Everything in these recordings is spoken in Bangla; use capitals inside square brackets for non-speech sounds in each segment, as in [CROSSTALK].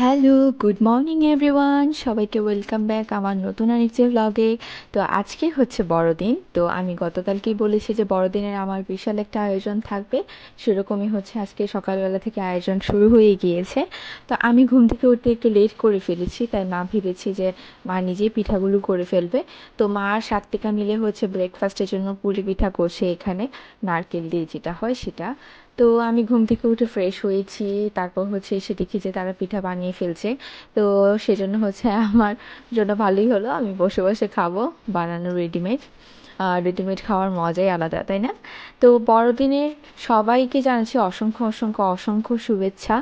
Hello, good morning everyone. সবাইকে ওয়েলকাম ব্যাক আমার নতুন আরেকটি ব্লগে তো আজকে হচ্ছে বড়দিন। তো আমি গতকালকেই বলেছি যে বড়দিনের আমার বিশাল একটা আয়োজন থাকবে। সেরকমই হচ্ছে আজকে সকালবেলা থেকে আয়োজন শুরু হয়ে গিয়েছে। তো আমি ঘুম থেকে উঠতে একটু লেট করে ফেলেছি, তাই মা ভেবেছি যে মা নিজেই পিঠাগুলো করে ফেলবে। তো মা আর সাত্বিকা মিলে হচ্ছে ব্রেকফাস্টের জন্য পুলি পিঠা করছে এখানে নারকেল দিয়ে যেটা হয় সেটা। তো আমি ঘুম থেকে উঠে ফ্রেশ হয়েছি, তারপর হচ্ছে এসে দেখি যে তারা পিঠা বানিয়ে ফেলছে। তো সেজন্য হচ্ছে আমার জন্য ভালোই হলো, আমি বসে বসে খাব, বানানো রেডিমেড রেডিমেড খাওয়ার মজাই আলাদা, তাই না? তো বড়দিনের সবাইকে জানাচ্ছি অসংখ্য অসংখ্য অসংখ্য শুভেচ্ছা।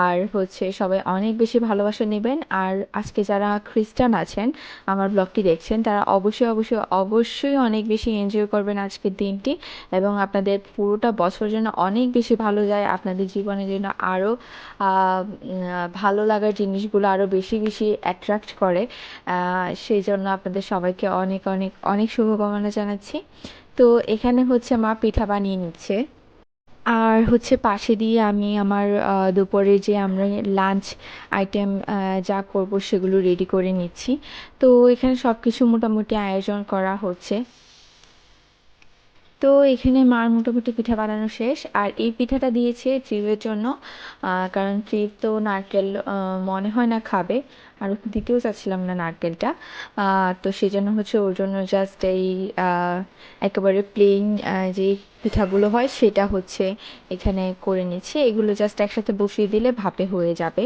আর হচ্ছে সবাই অনেক বেশি ভালোবাসা নেবেন। আর আজকে যারা খ্রিস্টান আছেন, আমার ব্লগটি দেখছেন, তারা অবশ্যই অবশ্যই অবশ্যই অনেক বেশি এনজয় করবেন আজকের দিনটি। এবং আপনাদের পুরোটা বছর যেন অনেক বেশি ভালো যায়, আপনাদের জীবনের জন্য আরও ভালো লাগার জিনিসগুলো আরও বেশি বেশি অ্যাট্রাক্ট করে। সেই জন্য আপনাদের সবাইকে অনেক অনেক অনেক শুভকামনা জানাচ্ছি। তো এখানে হচ্ছে মা পিঠা বানিয়ে নিচ্ছে। আর হচ্ছে পাশে দিয়ে আমি আমার দুপুরে যে আমরা লাঞ্চ আইটেম যা করব সেগুলো রেডি করে নিচ্ছি। তো এখানে সব কিছু মোটামুটি আয়োজন করা হচ্ছে। তো এখানে মার মোটামুটি পিঠা বানানো শেষ, আর এই পিঠাটা দিয়েছে ট্রিপের জন্য কারণ ট্রিপ তো নারকেল মনে হয় না খাবে। আর দিতেও চাচ্ছিলাম না নারকেলটা তো সেই জন্য হচ্ছে ওর জন্য জাস্ট এই একেবারে প্লেন যে পিঠাগুলো হয় সেটা হচ্ছে এখানে করে নিচ্ছি। এগুলো জাস্ট একসাথে বসিয়ে দিলে ভাপে হয়ে যাবে।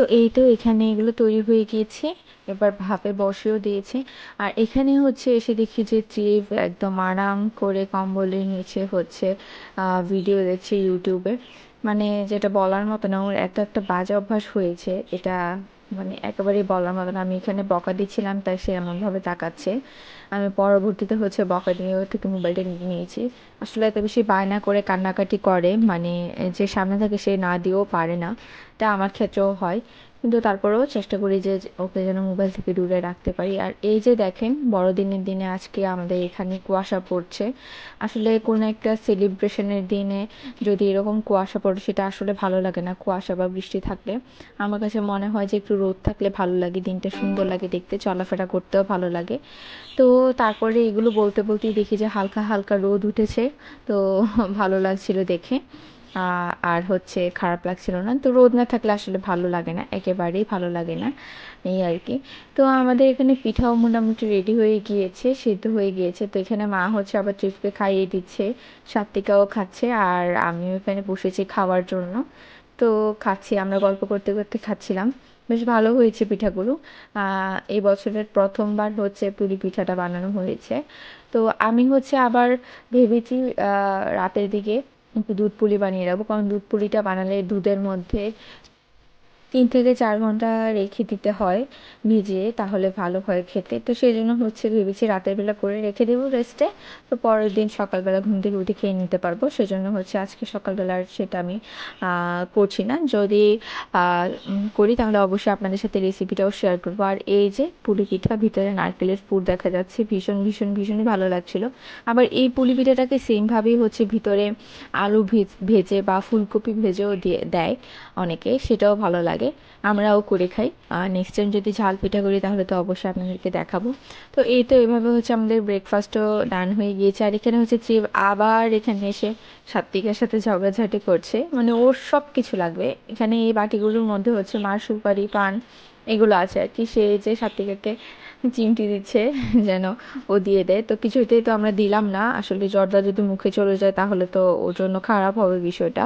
তো এই তো এখানে এগুলো তৈরি হয়ে গিয়েছে। এবার ভাপে বসেও দিয়েছে। আর এখানে হচ্ছে এসে দেখি যে ট্রিপ একদম আরাম করে কম্বলের নিচে হচ্ছে ভিডিও দেখছে ইউটিউবে মানে যেটা বলার মতো না, ওর এত একটা বাজে অভ্যাস হয়েছে, এটা মানে একেবারেই বলার মতন আমি এখানে বকা দিচ্ছিলাম, তাই সে এমনভাবে তাকাচ্ছে। আমি পরবর্তীতে হচ্ছে বকা দিয়ে থেকে মোবাইলটা নিয়ে নিয়েছি। আসলে এত বেশি বায়না করে কান্নাকাটি করে মানে যে সামনে থাকে সে না দিয়েও পারে না। তা আমার ক্ষেত্রেও হয়। কিন্তু তারপরেও চেষ্টা করি যে ওকে যেন মোবাইল থেকে দূরে রাখতে পারি। আর এই যে দেখেন, বড়দিনের দিনে আজকে আমাদের এখানে কুয়াশা পড়ছে। আসলে কোনো একটা সেলিব্রেশনের দিনে যদি এরকম কুয়াশা পড়ে, সেটা আসলে ভালো লাগে না, কুয়াশা বা বৃষ্টি থাকলে। আমার কাছে মনে হয় যে, একটু রোদ থাকলে ভালো লাগে, দিনটা সুন্দর লাগে দেখতে, চলাফেরা করতেও ভালো লাগে। তো তারপরে এগুলো বলতে বলতেই দেখি যে, হালকা হালকা রোদ উঠেছে। তো [LAUGHS] ভালো লাগছিল দেখে। আর হচ্ছে খারাপ লাগছিল না। তো রোদ না থাকলে আসলে ভালো লাগে না, একেবারেই ভালো লাগে না, এই আর কি। তো আমাদের এখানে পিঠাও মোটামুটি রেডি হয়ে গিয়েছে, সিদ্ধ হয়ে গিয়েছে। তো এখানে মা হচ্ছে আবার ট্রিপকে খাইয়ে দিচ্ছে, সাত্বিকাও খাচ্ছে, আর আমিও এখানে বসেছি খাওয়ার জন্য। তো খাচ্ছি, আমরা গল্প করতে করতে খাচ্ছিলাম। বেশ ভালো হয়েছে পিঠাগুলো। এই বছরের প্রথমবার হচ্ছে পুলি পিঠাটা বানানো হয়েছে। তো আমি হচ্ছে আবার ভেবেছি রাতের দিকে দুধ পুলি বানিয়ে রাখব। কারণ দুধ পুলিটা বানালে দুধের মধ্যে তিন থেকে চার ঘণ্টা রেখে দিতে হয় ভিজিয়ে, তাহলে ভালো হয় খেতে। তো সেই জন্য হচ্ছে ভেবেছি রাতের বেলা করে রেখে দেবো রেস্টে তো পরের দিন সকালবেলা ঘুম থেকে উঠে খেয়ে নিতে পারব। সেজন্য হচ্ছে আজকে সকালবেলা আর সেটা আমি করছি না। যদি করি তাহলে অবশ্যই আপনাদের সাথে রেসিপিটাও শেয়ার করব। আর এই যে পুলি পিঠা, ভিতরে নারকেলের পুর দেখা যাচ্ছে, ভীষণ ভীষণ ভীষণই ভালো লাগছিল। আবার এই পুলি পিঠাটাকে সেমভাবেই হচ্ছে ভিতরে আলু ভেজে বা ফুলকপি ভেজেও দিয়ে, দেয় অনেকে, সেটাও ভালো লাগে। লাগে, আমরাও করে খাই। আর নেক্সট টাইম যদি ঝাল পিঠা করি, তাহলে তো অবশ্যই আপনাদেরকে দেখাবো। তো এই তো এভাবে হচ্ছে আমাদের ব্রেকফাস্টও ডান হয়ে গিয়েছে। আর এখানে হচ্ছে ট্রিপ আবার এখানে এসে সাত্বিকের সাথে ঝগড়াঝাটি করছে। মানে ওর সব কিছু লাগবে। এখানে এই বাটিগুলোর মধ্যে হচ্ছে মার সুপারি, পান এগুলো আছে আর কি। সে যে সাত্বিকাকে চিমটি দিচ্ছে [LAUGHS] যেন ও দিয়ে দেয়। তো কিছুতেই তো আমরা দিলাম না। আসলে জর্দা যদি মুখে চলে যায়, তাহলে তো ওর জন্য খারাপ হবে বিষয়টা।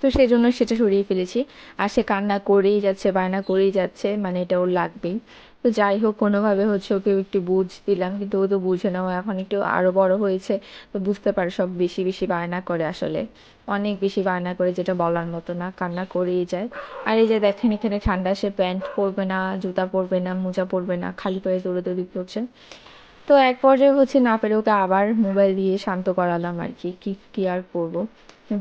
তো সেই জন্য সেটা সরিয়ে ফেলেছি। আর সে কান্না করেই যাচ্ছে, বায়না করেই যাচ্ছে মানে এটা ওর লাগবেই। তো যাই হোক, কোনোভাবে হচ্ছে ওকে একটু বুঝ দিলাম, কিন্তু ও তো বুঝে না, ও এখন একটু আরও বড় হয়েছে, তো বুঝতে পারে সব বেশি বেশি বায়না করে আসলে। অনেক বেশি বায়না করে যেটা বলার মতো না, কান্না করেই যায়। আর এই যে দেখেন, এখানে ঠান্ডা, সে প্যান্ট পরবে না, জুতা পরবে না, মোজা পরবে না, খালি পায়ে দৌড়াদৌড়ি করছে। তো এক পর্যায়ে হচ্ছে না পেরে ওকে আবার মোবাইল দিয়ে শান্ত করালাম আর কি, কী আর করব?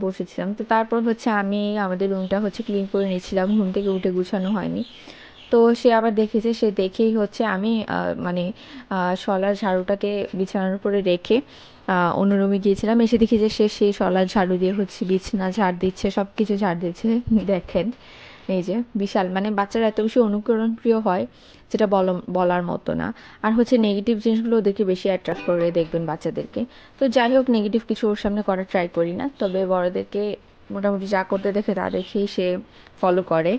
বসেছিলাম। তো তারপর হচ্ছে আমি আমাদের রুমটা হচ্ছে ক্লিন করে নিয়েছিলাম। ঘুম থেকে উঠে গুছানো হয়নি। তো সে আবার দেখেছে, সে দেখেই হচ্ছে আমি মানে শলার ঝাড়ুটাকে বিছানার উপরে রেখে অন্য রুমে গিয়েছিলাম। এসে দেখি যে সে সেই শলার ঝাড়ু দিয়ে হচ্ছে বিছানা ঝাড় দিচ্ছে সব কিছু ঝাড় দিচ্ছে। দেখেন এই যে, বিশাল। মানে বাচ্চারা এত বেশি অনুকরণ প্রিয় হয় যেটা বল, বলার মতো না। আর হচ্ছে নেগেটিভ জিনিসগুলো ওদেরকে বেশি অ্যাট্রাক্ট করে দেখবেন বাচ্চাদেরকে। তো যাই হোক নেগেটিভ কিছু ওর সামনে করার ট্রাই করি না। তবে বড়দেরকে মোটামুটি যা করতে দেখে তা দেখেই সে ফলো করে।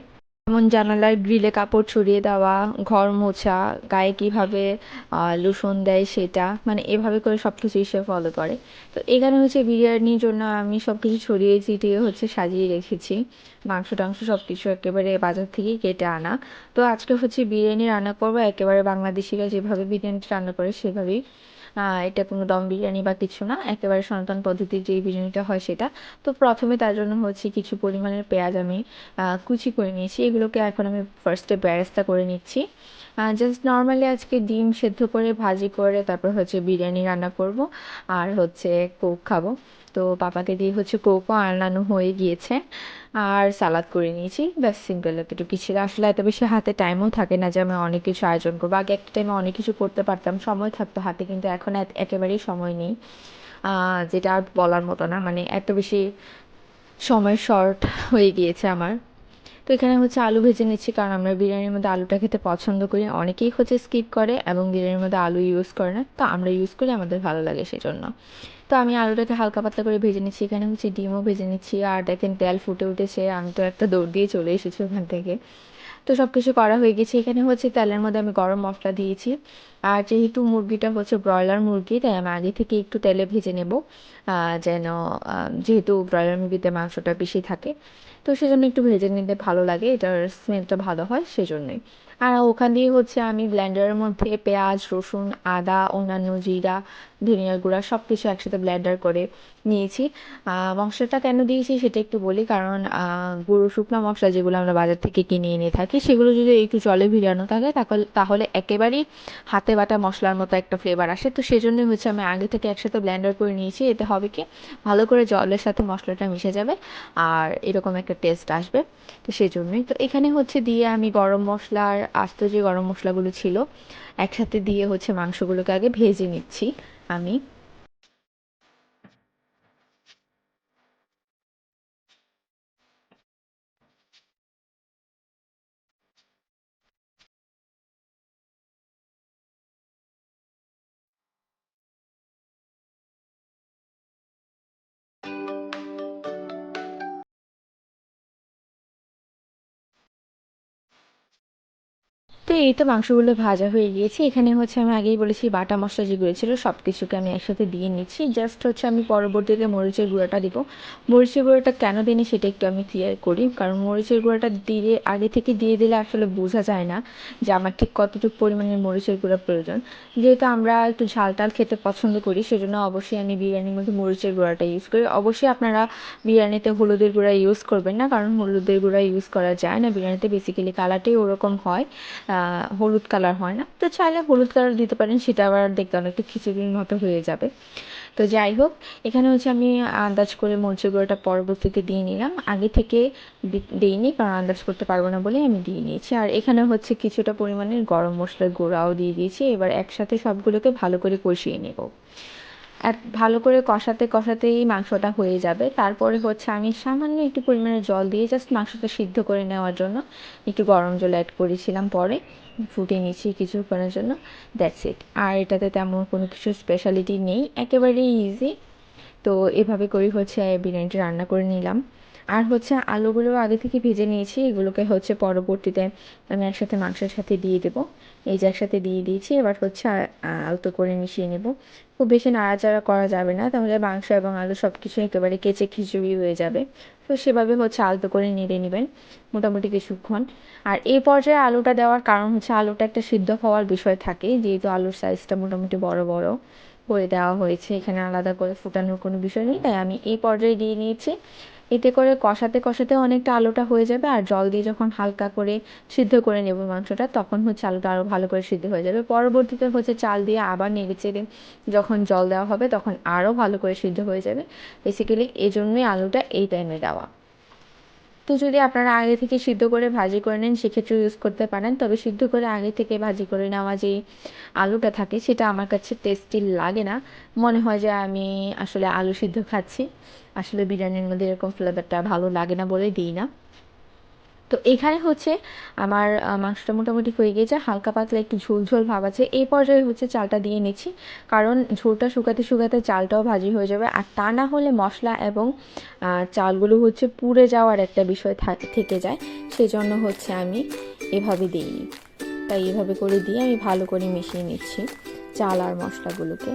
যেমন জানালার গ্রিলে কাপড় ছড়িয়ে দেওয়া, ঘর মোছা, গায়ে কীভাবে লোশন দেয় সেটা মানে এভাবে করে সব কিছুই সে ফলো করে। তো এখানে হচ্ছে বিরিয়ানির জন্য আমি সব কিছু ছড়িয়ে ছিটিয়ে হচ্ছে সাজিয়ে রেখেছি। মাংস টাংস সব কিছু একেবারে বাজার থেকেই কেটে আনা। তো আজকে হচ্ছে বিরিয়ানি রান্না করব, একেবারে বাংলাদেশিরা যেভাবে বিরিয়ানি রান্না করে সেভাবেই। এটা কোনো দম বিরিয়ানি বা কিছু না, একেবারে সনাতন পদ্ধতির যেই বিরিয়ানিটা হয় সেটা। তো প্রথমে তার জন্য হচ্ছে কিছু পরিমাণের পেঁয়াজ আমি কুচি করে নিয়েছি। এগুলোকে এখন আমি ফার্স্টে ব্যারেস্তা করে নিচ্ছি। জাস্ট নর্মালি আজকে ডিম সেদ্ধ করে ভাজি করে তারপর হচ্ছে বিরিয়ানি রান্না করব, আর হচ্ছে কোক খাব। তো বাবাকে দিয়ে হচ্ছে কোকো আনানো হয়ে গিয়েছে। আর সালাদ করে নিয়েছি। ব্যাস, সিম্পল একটু ছিল। আসলে এত বেশি হাতে টাইমও থাকে না যে আমি অনেক কিছু আয়োজন করব। আগে একটা টাইমে অনেক কিছু করতে পারতাম, সময় থাকতো হাতে, কিন্তু এখন একেবারেই সময় নেই। যেটা আর বলার মতো না। মানে এত বেশি সময় শর্ট হয়ে গিয়েছে আমার। তো এখানে হচ্ছে আলু ভেজে নিচ্ছি কারণ আমরা বিরিয়ানির মধ্যে আলুটা খেতে পছন্দ করি। অনেকেই হচ্ছে স্কিপ করে এবং বিরিয়ানির মধ্যে আলু ইউজ করে না। তো আমরা ইউজ করি, আমাদের ভালো লাগে সেই জন্য তো আমি আলুটাকে হালকা পাতলা করে ভেজে নিচ্ছি। এখানে হচ্ছে ডিমও ভেজে নিচ্ছি। আর দেখেন তেল ফুটে উঠেছে। আমি তো একটা দৌড় দিয়ে চলে এসেছি ওখান থেকে। তো সব কিছু করা হয়ে গেছে। এখানে হচ্ছে তেলের মধ্যে আমি গরম মশলা দিয়েছি। আর যেহেতু মুরগিটা হচ্ছে ব্রয়লার মুরগি, তাই আমি আগে থেকে একটু তেলে ভেজে নেব। যেন যেহেতু ব্রয়লার মুরগিতে মাংসটা বেশি থাকে। তো সেজন্য একটু ভেজে নিতে ভালো লাগে, এটার স্মেলটা ভালো হয় সেজন্যই। আর ওখান দিয়ে হচ্ছে আমি ব্লেন্ডারের মধ্যে পেঁয়াজ, রসুন, আদা, অন্যান্য জিরা ধনিয়ার গুঁড়া সব কিছু একসাথে ব্লেন্ডার করে নিয়েছি। মশলাটা কেন দিয়েছি সেটা একটু বলি, কারণ গুঁড়ো শুকনো মশলা যেগুলো আমরা বাজার থেকে কিনে এনে থাকি, সেগুলো যদি একটু জলে ভিজানো থাকে, তাহলে একেবারেই হাতে বাটা মশলার মতো একটা ফ্লেভার আসে। তো সেজন্যই হচ্ছে আমি আগে থেকে একসাথে ব্লেন্ডার করে নিয়েছি, এতে হবে কি, ভালো করে জলের সাথে মশলাটা মিশে যাবে আর এরকম একটা টেস্ট আসবে। তো সেই জন্যই তো এখানে হচ্ছে দিয়ে আমি গরম মশলার, আস্ত যে গরম মশলাগুলো ছিল, একসাথে দিয়ে হচ্ছে মাংসগুলোকে আগে ভেজে নিচ্ছি। আমি তো এই তো মাংসগুলো ভাজা হয়ে গিয়েছে। এখানে হচ্ছে আমি আগেই বলেছি, বাটা মশলা যেগুলো ছিল সব কিছুকে আমি একসাথে দিয়ে নিচ্ছি। জাস্ট হচ্ছে আমি পরবর্তীতে মরিচের গুঁড়োটা দিব। মরিচের গুঁড়োটা কেন দিই সেটা একটু আমি ক্লিয়ার করি। কারণ মরিচের গুঁড়োটা দিয়ে আগে থেকে দিয়ে দিলে আসলে বোঝা যায় না যে আমার ঠিক কতটুকু পরিমাণে মরিচের গুঁড়া প্রয়োজন। যেহেতু আমরা একটু ঝাল টাল খেতে পছন্দ করি, সেজন্য অবশ্যই আমি বিরিয়ানির মধ্যে মরিচের গুঁড়াটা ইউজ করি। অবশ্যই আপনারা বিরিয়ানিতে হলুদের গুঁড়া ইউজ করবেন না, কারণ হলুদের গুঁড়া ইউজ করা যায় না। বিরিয়ানিতে বেসিক্যালি কালারটাই ওরকম হয়। হলুদ কালার হয় না। তো চাইলে হলুদ কালার দিতে পারেন, সেটা আবার দেখতে অনেকটা খিচুড়ির মতো হয়ে যাবে। তো যাই হোক, এখানে হচ্ছে আমি আন্দাজ করে মরিচের গুঁড়োটা পরবর্তীতে দিয়ে নিলাম। আগে থেকে দিইনি, কারণ আন্দাজ করতে পারব না বলে আমি দিয়ে নিয়েছি। আর এখানে হচ্ছে কিছুটা পরিমাণের গরম মশলার গুঁড়াও দিয়ে দিয়েছি। এবার একসাথে সবগুলোকে ভালো করে কষিয়ে নেব। এক ভালো করে কষাতে কষাতেই মাংসটা হয়ে যাবে। তারপরে হচ্ছে আমি সামান্য একটু পরিমাণে জল দিয়ে জাস্ট মাংসটা সিদ্ধ করে নেওয়ার জন্য একটু গরম জল অ্যাড করেছিলাম পরে। ফুটিয়ে নিচ্ছি কিছুক্ষণের জন্য। দ্যাটস ইট আর এটাতে তেমন কোনো কিছু স্পেশালিটি নেই। একেবারেই ইজি তো এভাবে করেই হচ্ছে বিরিয়ানিটা রান্না করে নিলাম। আর হচ্ছে আলুগুলো আগে থেকে ভেজে নিয়েছি। এগুলোকে হচ্ছে পরবর্তীতে আমি একসাথে মাংসের সাথে দিয়ে দেবো। এই যে একসাথে দিয়ে দিয়েছি, এবার হচ্ছে আলতো করে মিশিয়ে নেব। খুব বেশি নাড়াচাড়া করা যাবে না, তাহলে মাংস এবং আলু সব কিছু একেবারে কেচে খিচুড়ি হয়ে যাবে। তো সেভাবে হচ্ছে আলতো করে নেড়ে নেবেন, মোটামুটি কিছুক্ষণ। আর এই পর্যায়ে আলুটা দেওয়ার কারণ হচ্ছে আলুটা একটা সিদ্ধ হওয়ার বিষয় থাকে, যেহেতু আলুর সাইজটা মোটামুটি বড় বড় করে দেওয়া হয়েছে, এখানে আলাদা করে ফুটানোর কোনো বিষয় নেই, তাই আমি এই পর্যায়ে দিয়ে নিয়েছি। এতে করে কষাতে কষাতে অনেকটা আলুটা হয়ে যাবে, আর জল দিয়ে যখন হালকা করে সিদ্ধ করে নেব মাংসটা, তখন হচ্ছে আলুটা আরও ভালো করে সিদ্ধ হয়ে যাবে। পরবর্তীতে হচ্ছে চাল দিয়ে আবার নেড়ে চেড়ে যখন জল দেওয়া হবে, তখন আরও ভালো করে সিদ্ধ হয়ে যাবে। বেসিক্যালি এই জন্যই আলুটা এই টাইমে দেওয়া। তো যদি আপনারা আগে থেকে সিদ্ধ করে ভাজি করে নেন সেক্ষেত্রে ইউজ করতে পারেন। তবে সিদ্ধ করে আগে থেকে ভাজি করে নেওয়া যে আলুটা থাকে, সেটা আমার কাছে টেস্টি লাগে না। মনে হয় যে আমি আসলে আলু সিদ্ধ খাচ্ছি। আসলে বিরিয়ানির মধ্যে এরকম ফ্লেভারটা ভালো লাগে না বলে দিই না। তো এখানে হচ্ছে আমার মাংসটা মোটামুটি হয়ে গিয়েছে হালকা পাতলা একটু ঝোল ঝোল ভাব আছে। এই পর্যায়ে হচ্ছে চালটা দিয়ে নিচ্ছি, কারণ ঝোলটা শুকাতে শুকাতে চালটাও ভাজি হয়ে যাবে। আর তা না হলে মশলা এবং চালগুলো হচ্ছে পুড়ে যাওয়ার একটা বিষয় থেকে যায়। সেজন্য হচ্ছে আমি এভাবে দিই তাই এভাবে করে দিয়ে আমি ভালো করে মিশিয়ে নিচ্ছি চাল আর মশলাগুলোকে।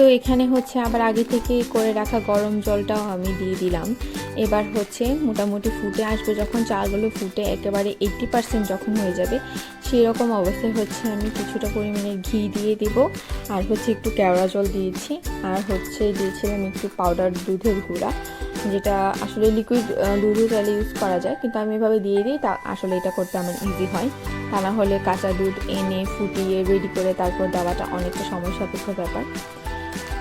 তো এখানে হচ্ছে আবার আগে থেকে করে রাখা গরম জলটাও আমি দিয়ে দিলাম। এবার হচ্ছে মোটামুটি ফুটে আসবে, যখন চালগুলো ফুটে একেবারে এইট্টি পার্সেন্ট যখন হয়ে যাবে সেই রকম অবস্থায় হচ্ছে আমি কিছুটা পরিমাণে ঘি দিয়ে দিব। আর হচ্ছে একটু কেওড়া জল দিয়েছি, আর হচ্ছে দিয়েছিলাম একটু পাউডার দুধের গুঁড়া, যেটা আসলে লিকুইড দুধও চাইলে ইউজ করা যায়, কিন্তু আমি এভাবে দিয়ে দিই, তা আসলে এটা করতে আমার ইজি হয়। তা না হলে কাঁচা দুধ এনে ফুটিয়ে রেডি করে তারপর দেওয়াটা অনেকটা সময় সাপেক্ষ ব্যাপার।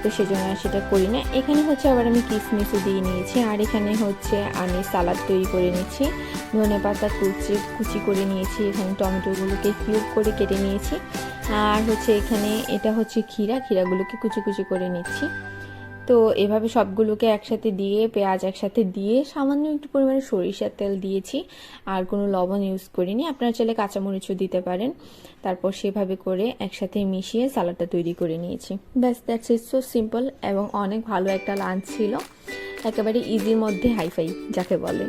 তো সেজন্য আর সেটা করি না এখানে হচ্ছে আবার আমি কিসমিসও দিয়ে নিয়েছি। আর এখানে হচ্ছে আমি সালাদ তৈরি করে নিচ্ছি ধনে পাতা, কুচি কুচি করে নিয়েছি। এখানে টমেটোগুলোকে কিউব করে কেটে নিয়েছি। আর হচ্ছে এখানে এটা হচ্ছে ক্ষীরা। ক্ষীরাগুলোকে কুচি কুচি করে নিচ্ছি। তো এভাবে সবগুলোকে একসাথে দিয়ে, পেঁয়াজ একসাথে দিয়ে সামান্য একটু পরিমাণে সরিষার তেল দিয়েছি। আর কোনো লবণ ইউজ করিনি। আপনারা চাইলে কাঁচামরিচও দিতে পারেন। তারপর সেভাবে করে একসাথে মিশিয়ে সালাডটা তৈরি করে নিয়েছি। ব্যাস দ্যাটস ইজ সো সিম্পল এবং অনেক ভালো একটা লাঞ্চ ছিল। একেবারে ইজির মধ্যে হাইফাই যাকে বলে।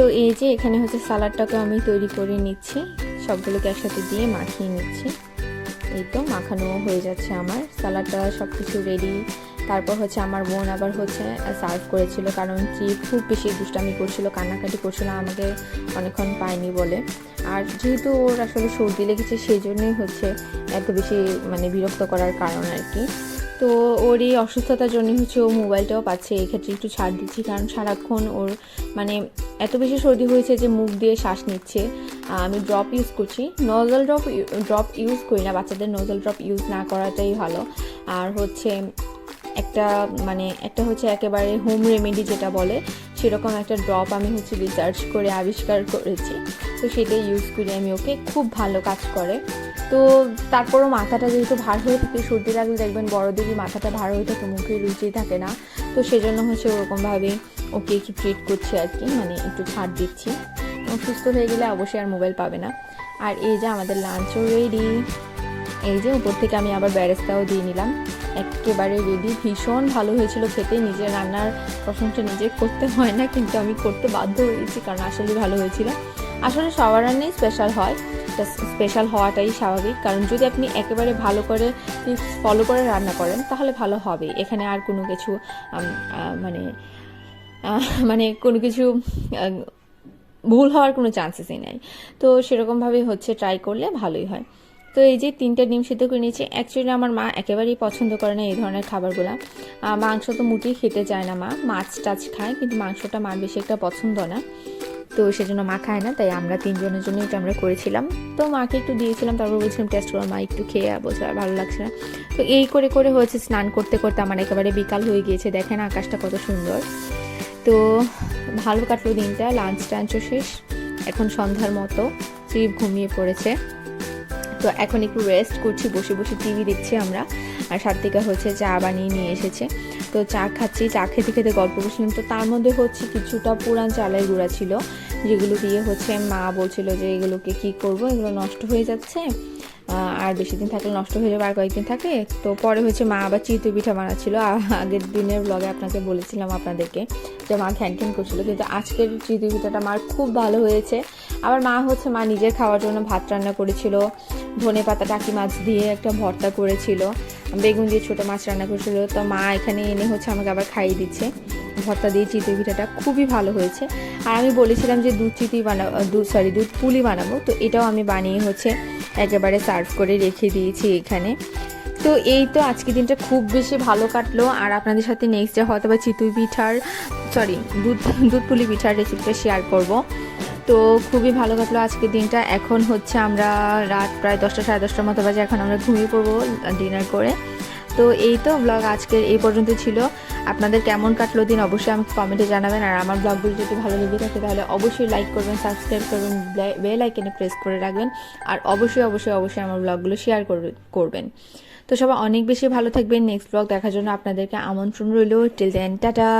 তো এই যে এখানে হচ্ছে সালাডটাকে আমি তৈরি করে নিচ্ছি। সবগুলোকে একসাথে দিয়ে মাখিয়ে নিচ্ছি। এই তো মাখানো হয়ে যাচ্ছে আমার। সালাডটা সব কিছু রেডি তারপর হচ্ছে আমার বোন আবার হচ্ছে সার্ভ করেছিল কারণ কি খুব বেশি দুষ্টামি করছিল, কান্নাকাটি করছিল, আমাকে অনেকক্ষণ পায়নি বলে। আর যেহেতু ওর আসলে সর্দি লেগেছে সেই জন্যই হচ্ছে এত বেশি মানে বিরক্ত করার কারণ আর কি। তো ওর এই অসুস্থতার জন্য হচ্ছে ও মোবাইলটাও পাচ্ছে। এক্ষেত্রে একটু ছাড় দিচ্ছি, কারণ সারাক্ষণ ওর মানে এত বেশি সর্দি হয়েছে যে মুখ দিয়ে শ্বাস নিচ্ছে। আমি ড্রপ ইউজ করছি। নজল ড্রপ ড্রপ ইউজ করি না, বাচ্চাদের নজল ড্রপ ইউজ না করাটাই ভালো। আর হচ্ছে একটা মানে একটা হচ্ছে একেবারে হোম রেমেডি যেটা বলে সেরকম একটা ড্রপ আমি হচ্ছে রিসার্চ করে আবিষ্কার করেছি। তো সেটাই ইউজ করি আমি ওকে খুব ভালো কাজ করে। তো তারপরও মাথাটা যেহেতু ভার হয়ে থাকে সর্দি লাগলে দেখবেন, বড়দেরই মাথাটা ভার হয়ে থাকে, মুখে রুচি থাকে না। তো সেজন্য হচ্ছে ওরকমভাবে ওকে একটু ট্রিট করছি আর কি মানে একটু ছাড় দিচ্ছি। সুস্থ হয়ে গেলে অবশ্যই আর মোবাইল পাবে না। আর এই যে আমাদের লাঞ্চও রেডি এই যে উপর থেকে আমি আবার ব্যারেস্তাও দিয়ে নিলাম। একেবারে রেডি। ভীষণ ভালো হয়েছিল খেতে। নিজের রান্নার প্রশংসা নিজে করতে হয় না, কিন্তু আমি করতে বাধ্য হয়েছি কারণ আসলে ভালো হয়েছিল। আসলে সবার রান্নাই স্পেশাল হয়। স্পেশাল হওয়াটাই স্বাভাবিক। কারণ যদি আপনি একেবারে ভালো করে ফলো করে রান্না করেন, তাহলে ভালো হবে। এখানে আর কোনো কিছু মানে মানে কোনো কিছু ভুল হওয়ার কোনো চান্সেসই নাই। তো সেরকমভাবে হচ্ছে ট্রাই করলে ভালোই হয়। তো এই যে তিনটে ডিম সিদ্ধ করে নিয়েছি অ্যাকচুয়ালি আমার মা একেবারেই পছন্দ করে না এই ধরনের খাবারগুলো। মাংস তো মুটেই খেতে চায় না মা, মাছ টাছ খায়, কিন্তু মাংসটা মার বেশি একটা পছন্দ না। তো সেজন্য মা খায় না, তাই আমরা তিনজনের জন্য এটা আমরা করেছিলাম। তো মাকে একটু দিয়েছিলাম, তারপর বলছিলাম টেস্ট করে মা, একটু খেয়ে বলছে আর ভালো লাগছে না। তো এই করে করে হয়েছে, স্নান করতে করতে আমার একেবারে বিকাল হয়ে গিয়েছে। দেখেন আকাশটা কত সুন্দর। তো ভালো কাটলো দিনটা লাঞ্চ টাঞ্চও শেষ, এখন সন্ধ্যার মতো স্ত্রীপ ঘুমিয়ে পড়েছে। তো এখন একটু রেস্ট করছি, বসে বসে টিভি দেখছি আমরা। আর সাত্বিকা হচ্ছে চা বানিয়ে নিয়ে এসেছে। তো চা খাচ্ছি, চা খেতে খেতে গল্প করছিলাম তো তার মধ্যে হচ্ছে কিছুটা পুরান চালের গুঁড়া ছিল, যেগুলো দিয়ে হচ্ছে মা বলছিল যে এগুলোকে কি করব? এগুলো নষ্ট হয়ে যাচ্ছে। আর বেশি দিন থাকলে নষ্ট হয়ে যাবে, আর কয়েকদিন থাকে তো পরে হচ্ছে মা আবার চিতই পিঠা বানাচ্ছিল। আগের দিনের ব্লগে আপনাকে বলেছিলাম আপনাদেরকে যে মা ঘ্যান ঘ্যান করছিল, কিন্তু আজকের চিতই পিঠাটা মার খুব ভালো হয়েছে। আবার মা হচ্ছে মা নিজের খাওয়ার জন্য ভাত রান্না করেছিল, ধনে পাতা টাকি মাছ দিয়ে একটা ভর্তা করেছিল, বেগুন দিয়ে ছোটো মাছ রান্না করেছিল। তো মা এখানে এনে হচ্ছে আমাকে আবার খাইয়ে দিচ্ছে। ভর্তা দিয়ে চিতই পিঠাটা খুবই ভালো হয়েছে। আর আমি বলেছিলাম যে দুধ চিতই বানাবো দুধ সরি দুধ পুলি বানাবো। তো এটাও আমি বানিয়ে হচ্ছে একেবারে সার্ভ করে রেখে দিয়েছি এখানে। তো এই তো আজকে দিনটা খুব বেশি ভালো কাটলো। আর আপনাদের সাথে নেক্সট ডে হয়তো বা চিতুই পিঠার সরি দুধ দুধ পুলি পিঠার রেসিপিটা শেয়ার করব। তো খুবই ভালো কাটলো আজকের দিনটা। এখন হচ্ছে আমরা রাত প্রায় দশটা, সাড়ে দশটার মতো বাজে। এখন আমরা ঘুমিয়ে পড়ব ডিনার করে। তো এই তো ব্লগ আজকের এই পর্যন্ত ছিল। আপনাদের কেমন কাটলো দিন অবশ্যই আমাকে কমেন্টে জানাবেন। আর আমার ব্লগগুলো যদি ভালো লেগে থাকে তাহলে অবশ্যই লাইক করবেন সাবস্ক্রাইব করবেন বেল আইকনে প্রেস করে রাখবেন। আর অবশ্যই অবশ্যই অবশ্যই আমার ব্লগগুলো শেয়ার করবে করবেন। তো সবাই অনেক বেশি ভালো থাকবেন। নেক্সট ব্লগ দেখার জন্য আপনাদেরকে আমন্ত্রণ রইল। Till then tata.